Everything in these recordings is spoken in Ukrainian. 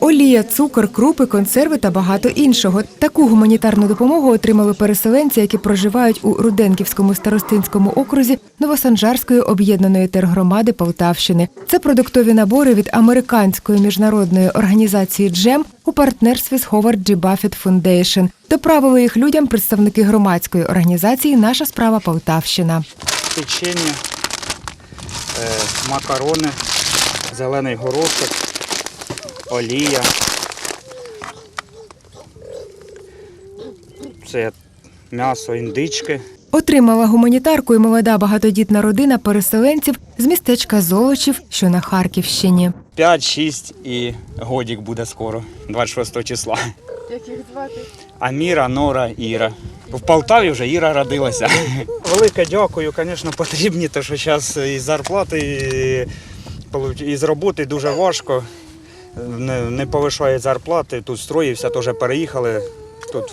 Олія, цукор, крупи, консерви та багато іншого. Таку гуманітарну допомогу отримали переселенці, які проживають у Руденківському старостинському окрузі Новосанжарської об'єднаної тергромади Полтавщини. Це продуктові набори від американської міжнародної організації Джем у партнерстві з Howard G. Buffett Foundation. Доправили їх людям представники громадської організації Наша справа Полтавщина. печення, е, макарони, зелений горошок, олія. Це м'ясо індички. Отримала гуманітарку і молода багатодітна родина переселенців з містечка Золочів, що на Харківщині. 5-6 і годік буде скоро, 26 числа. Як їх звати? Аміра, Нора, Іра. В Полтаві вже Іра родилася. Велике дякую, звісно, потрібні, тому що зараз із зарплати, і, і з роботи дуже важко. Не, не повишають зарплати. Тут строївся, теж переїхали. Тут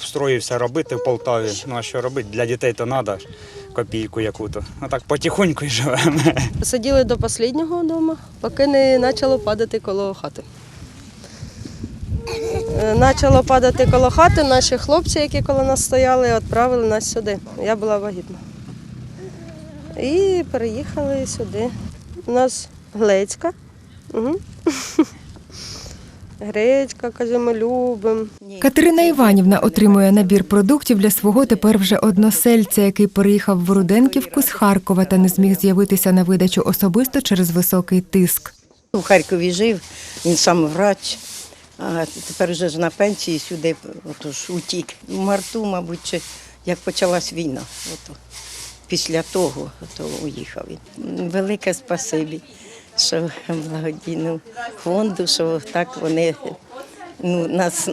встроївся робити в Полтаві. Ну а що робити? Для дітей то треба копійку яку-то. Ну так потихоньку й живемо. Сиділи до останнього вдома, поки не почало падати коло хати. Е, Почало падати коло хати, наші хлопці, які коло нас стояли, відправили нас сюди. Я була вагітна. І переїхали сюди. У нас глецька. Угу. Гречка, каже, ми любимо. Катерина Іванівна отримує набір продуктів для свого тепер вже односельця, який переїхав в Руденківку з Харкова та не зміг з'явитися на видачу особисто через високий тиск. У Харкові жив, він сам врач, а тепер вже ж на пенсії сюди отож, утік. У марту, мабуть, чи як почалась війна. Ото. Після того то уїхав він. Велике спасибі, що благодійному фонду, що так вони ну, нас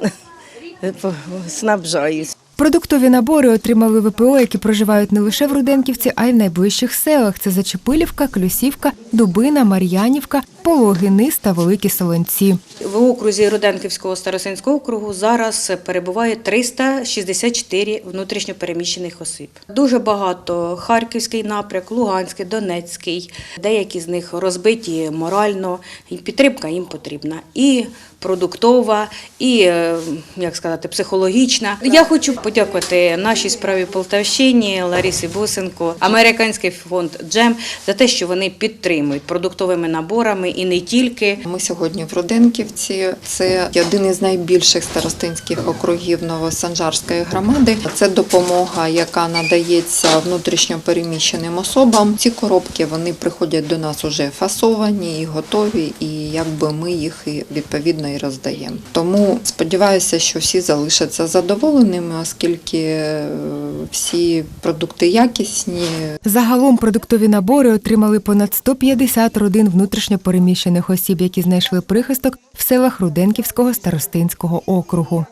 снабжають. Продуктові набори отримали ВПО, які проживають не лише в Руденківці, а й в найближчих селах. Це Зачепилівка, Клюсівка, Дубина, Мар'янівка, Пологи Низ та Великі Солонці. В окрузі Руденківського старосинського округу зараз перебуває 364 внутрішньопереміщених осіб. Дуже багато Харківський напрямок, Луганський, Донецький. Деякі з них розбиті морально, підтримка їм потрібна. І продуктова, і е, як сказати, психологічна. Я хочу подякувати нашій справі Полтавщині, Ларісі Бусенко, американський фонд Джем за те, що вони підтримують продуктовими наборами і не тільки. Ми сьогодні в Руденківці. Це один із найбільших старостинських округів Новосанжарської громади. Це допомога, яка надається внутрішньо переміщеним особам. Ці коробки вони приходять до нас уже фасовані і готові, і якби ми їх і відповідно і роздаємо. Тому сподіваюся, що всі залишаться задоволеними, оскільки е, всі продукти якісні, Загалом продуктові набори отримали понад 150 родин внутрішньопереміщених осіб, які знайшли прихисток в селах Руденківського старостинського округу.